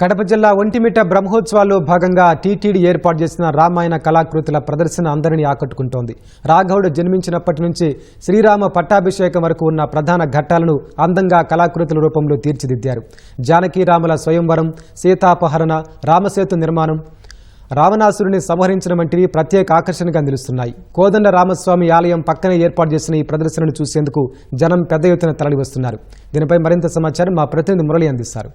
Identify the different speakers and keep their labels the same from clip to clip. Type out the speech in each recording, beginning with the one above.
Speaker 1: కడప జిల్లా ఒంటిమిట్ట బ్రహ్మోత్సవాల్లో భాగంగా టీటీడీ ఏర్పాటు చేసిన రామాయణ కళాకృతుల ప్రదర్శన అందరినీ ఆకట్టుకుంటోంది. రాఘవుడు జన్మించినప్పటి నుంచి శ్రీరామ పట్టాభిషేకం వరకు ఉన్న ప్రధాన ఘట్టాలను అందంగా కళాకృతుల రూపంలో తీర్చిదిద్దారు. జానకీరాముల స్వయంవరం సీతాపహరణ రామసేతు నిర్మాణం రావణాసురుని సంహరించడం వంటివి ప్రత్యేక ఆకర్షణగా నిలుస్తున్నాయి. కోదండ రామస్వామి ఆలయం పక్కనే ఏర్పాటు చేసిన ఈ ప్రదర్శనను చూసేందుకు జనం పెద్ద ఎత్తున తరలివస్తున్నారు. దీనిపై మరింత సమాచారం మా ప్రతినిధి మురళి అందిస్తారు.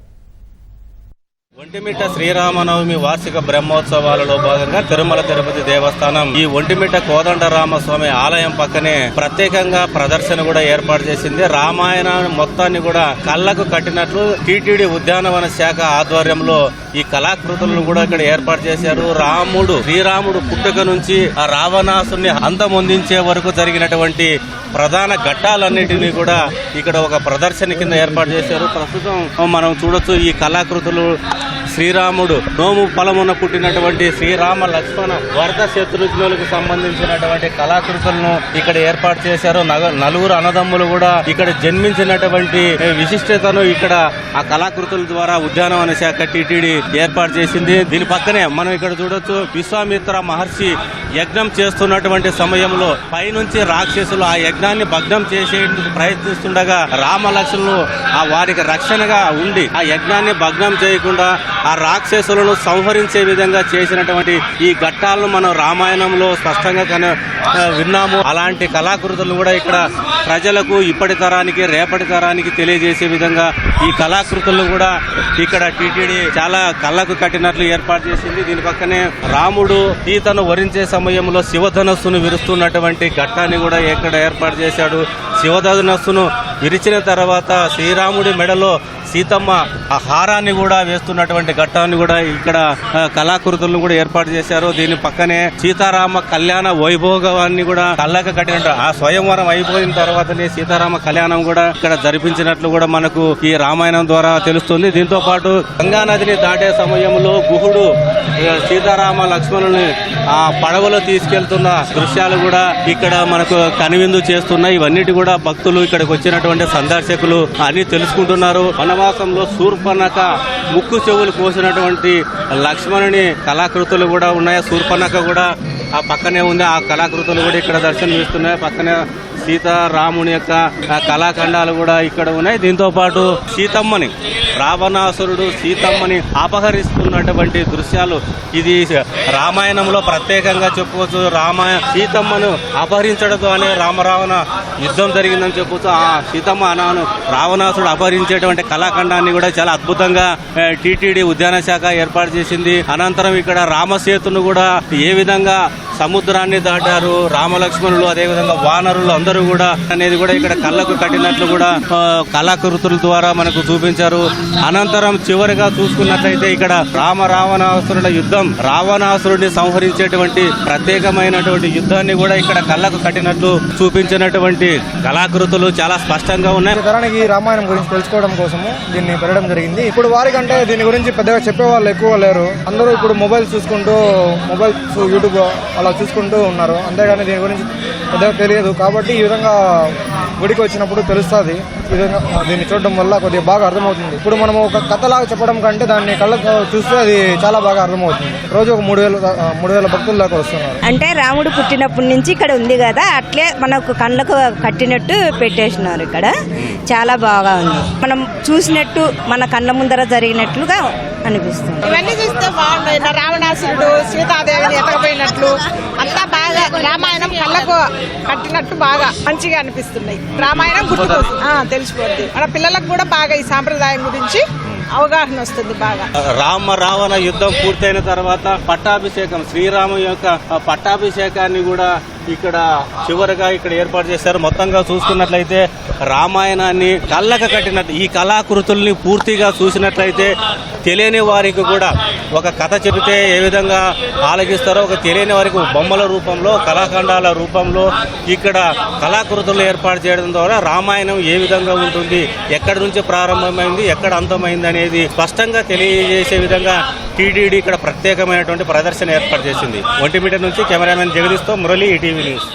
Speaker 2: ఒంటిమిట్ట శ్రీరామనవమి వార్షిక బ్రహ్మోత్సవాలలో భాగంగా తిరుమల తిరుపతి దేవస్థానం ఈ ఒంటిమిట్ట కోదండరామస్వామి ఆలయం పక్కనే ప్రత్యేకంగా ప్రదర్శన కూడా ఏర్పాటు చేసింది. రామాయణ మొత్తాన్ని కూడా కళ్ళకు కట్టినట్లు టీటీడీ ఉద్యానవన శాఖ ఆధ్వర్యంలో ఈ కళాకృతులను కూడా ఇక్కడ ఏర్పాటు చేశారు. రాముడు శ్రీరాముడు పుట్టుక నుంచి ఆ రావణాసుని అందమొందించే వరకు జరిగినటువంటి ప్రధాన ఘట్టాలన్నిటినీ కూడా ఇక్కడ ఒక ప్రదర్శన కింద ఏర్పాటు చేశారు. ప్రస్తుతం మనం చూడొచ్చు ఈ కళాకృతులు శ్రీరాముడు నోము ఫలమున పుట్టినటువంటి శ్రీరామ లక్ష్మణ వరద శత్రుఘ్నులకు సంబంధించినటువంటి కళాకృతులను ఇక్కడ ఏర్పాటు చేశారు. నగ- నలుగురు అన్నదమ్ములు కూడా ఇక్కడ జన్మించినటువంటి విశిష్టతను ఇక్కడ ఆ కళాకృతుల ద్వారా ఉద్యానవన శాఖ టిటిడి ఏర్పాటు చేసింది. దీని పక్కనే మనం ఇక్కడ చూడొచ్చు విశ్వామిత్ర మహర్షి యజ్ఞం చేస్తున్నటువంటి సమయంలో పైనుంచి రాక్షసులు ఆ యజ్ఞాన్ని భగ్నం చేసేందుకు ప్రయత్నిస్తుండగా రామ లక్ష్మణులు ఆ వారికి రక్షణగా ఉండి ఆ యజ్ఞాన్ని భగ్నం చేయకుండా ఆ రాక్షసులను సంహరించే విధంగా చేసినటువంటి ఈ ఘట్టాలను మనం రామాయణంలో స్పష్టంగా కన విన్నాము. అలాంటి కళాకృతులు కూడా ఇక్కడ ప్రజలకు ఇప్పటి తరానికి రేపటి తరానికి తెలియజేసే విధంగా ఈ కళాకృతులను కూడా ఇక్కడ టీటీడీ చాలా కళ్ళకు కట్టినట్లు ఏర్పాటు చేసింది. దీని పక్కనే రాముడు సీతను వరించే సమయంలో శివధనస్సును విరుస్తున్నటువంటి ఘట్టాన్ని కూడా ఇక్కడ ఏర్పాటు చేశాడు. శివధనస్సును విరిచిన తర్వాత శ్రీరాముడి మెడలో సీతమ్మ హారాన్ని కూడా వేస్తున్నటువంటి ఘట్టాన్ని కూడా ఇక్కడ కళాకృతులను కూడా ఏర్పాటు చేశారు. దీని పక్కనే సీతారామ కళ్యాణ వైభోగాన్ని కూడా కళ్ళక కట్టినట్టు ఆ స్వయంవరం అయిపోయిన తర్వాతనే సీతారామ కళ్యాణం కూడా ఇక్కడ జరిపించినట్లు కూడా మనకు ఈ రామాయణం ద్వారా తెలుస్తుంది. దీంతో పాటు గంగా నదిని దాటే సమయంలో గుహుడు సీతారామ లక్ష్మణుని ఆ పడవలో తీసుకెళ్తున్న దృశ్యాలు కూడా ఇక్కడ మనకు కనువిందు చేస్తున్నాయి. ఇవన్నిటి కూడా భక్తులు ఇక్కడికి వచ్చినటువంటి సందర్శకులు అన్ని తెలుసుకుంటున్నారు. వనవాసంలో శూర్పణక ముక్కు చెవులు కోసినటువంటి లక్ష్మణుని కళాకృతులు కూడా ఉన్నాయి? శూర్పణక కూడా ఆ పక్కనే ఉంది. ఆ కళాకృతులు కూడా ఇక్కడ దర్శనం ఇస్తున్నాయి పక్కనే సీతారాముని యొక్క కళాఖండాలు కూడా ఇక్కడ ఉన్నాయి. దీంతో పాటు సీతమ్మని రావణాసురుడు సీతమ్మని అపహరిస్తున్నటువంటి దృశ్యాలు ఇది రామాయణంలో ప్రత్యేకంగా చెప్పవచ్చు రామాయ సీతమ్మను అపహరించడంతోనే రామరావణ యుద్ధం జరిగిందని చెప్పవచ్చు ఆ సీతమ్మ అనాను రావణాసుడు అపహరించేటువంటి కళాఖండాన్ని కూడా చాలా అద్భుతంగా టీటీడీ ఉద్యాన శాఖ ఏర్పాటు చేసింది. అనంతరం ఇక్కడ రామసేతును కూడా ఏ విధంగా సముద్రాన్ని దాటారు రామలక్ష్మణులు అదేవిధంగా వానరులు అందరూ కూడా అనేది కూడా ఇక్కడ కళ్ళకు కట్టినట్లు కూడా కళాకృతుల ద్వారా మనకు చూపించారు. అనంతరం చివరిగా చూసుకున్నట్లయితే ఇక్కడ రామ రావణాసురుల యుద్ధం రావణాసురుడిని సంహరించేటువంటి ప్రత్యేకమైనటువంటి యుద్ధాన్ని కూడా ఇక్కడ కళ్ళకు కట్టినట్లు చూపించినటువంటి కళాకృతులు చాలా స్పష్టంగా ఉన్నాయి.
Speaker 3: ఈ రామాయణం గురించి తెలుసుకోవడం కోసము దీన్ని పెట్టడం జరిగింది. ఇప్పుడు వారికంటే దీని గురించి పెద్దగా చెప్పే వాళ్ళు ఎక్కువ లేరు. అందరూ ఇప్పుడు మొబైల్ చూసుకుంటూ మొబైల్ యూట్యూబ్ అలా చూసుకుంటూ ఉన్నారు. అంతేగాని దీని గురించి పెద్దగా తెలియదు. కాబట్టి ఈ విధంగా గుడికి వచ్చినప్పుడు తెలుస్తుంది. ఈ విధంగా దీన్ని చూడడం వల్ల కొద్దిగా బాగా అర్థమవుతుంది. ఇప్పుడు మనం ఒక కథలాగా చెప్పడం కంటే దాన్ని కళ్ళతో చూస్తే అది చాలా బాగా అర్థమవుతుంది. రోజు ఒక మూడు వేలు మూడు వేల భక్తుల దాకా వస్తున్నారు.
Speaker 4: అంటే రాముడు పుట్టినప్పటి నుంచి ఇక్కడ ఉంది కదా అట్లే మనకు కళ్ళకు కట్టినట్టు పెట్టేసినారు ఇక్కడ. చాలా బాగా ఉంది. మనం చూసినట్టు మన కళ్ళ ముందర జరిగినట్లుగా అనిపిస్తుంది.
Speaker 5: ఇవన్నీ చూస్తే బాగున్నాయి రావణాసురుడు సీతాదేవిని ఎతకపోయినట్లు అంతా బాగా రామాయణం కళ్ళకు కట్టినట్టు బాగా మంచిగా అనిపిస్తున్నాయి. రామాయణం గుర్తుకొస్తుంది. తెలిసిపోద్ది. మన పిల్లలకు కూడా బాగా ఈ సాంప్రదాయం గురించి అవగాహన వస్తుంది బాగా.
Speaker 2: రామ రావణ యుద్ధం పూర్తయిన తర్వాత పట్టాభిషేకం శ్రీరాము యొక్క పట్టాభిషేకాన్ని కూడా ఇక్కడ చివరిగా ఇక్కడ ఏర్పాటు చేశారు. మొత్తంగా చూసుకున్నట్లయితే రామాయణాన్ని కళ్ళక కట్టినట్టు ఈ కళాకృతుల్ని పూర్తిగా చూసినట్లయితే తెలియని వారికి కూడా ఒక కథ చెబితే ఏ విధంగా ఆలగిస్తారో ఒక తెలియని వారికి బొమ్మల రూపంలో కళాఖండాల రూపంలో ఇక్కడ కళాకృతులు ఏర్పాటు చేయడం ద్వారా రామాయణం ఏ విధంగా ఉంటుంది ఎక్కడి నుంచి ప్రారంభమైంది ఎక్కడ అంతమైంది అనేది స్పష్టంగా తెలియజేసే విధంగా టీటీడీ ఇక్కడ ప్రత్యేకమైనటువంటి ప్రదర్శన ఏర్పాటు చేసింది. ఒంటిమిట నుంచి కెమెరామెన్ జగదీష్తో మురళి ఈటీవీ న్యూస్.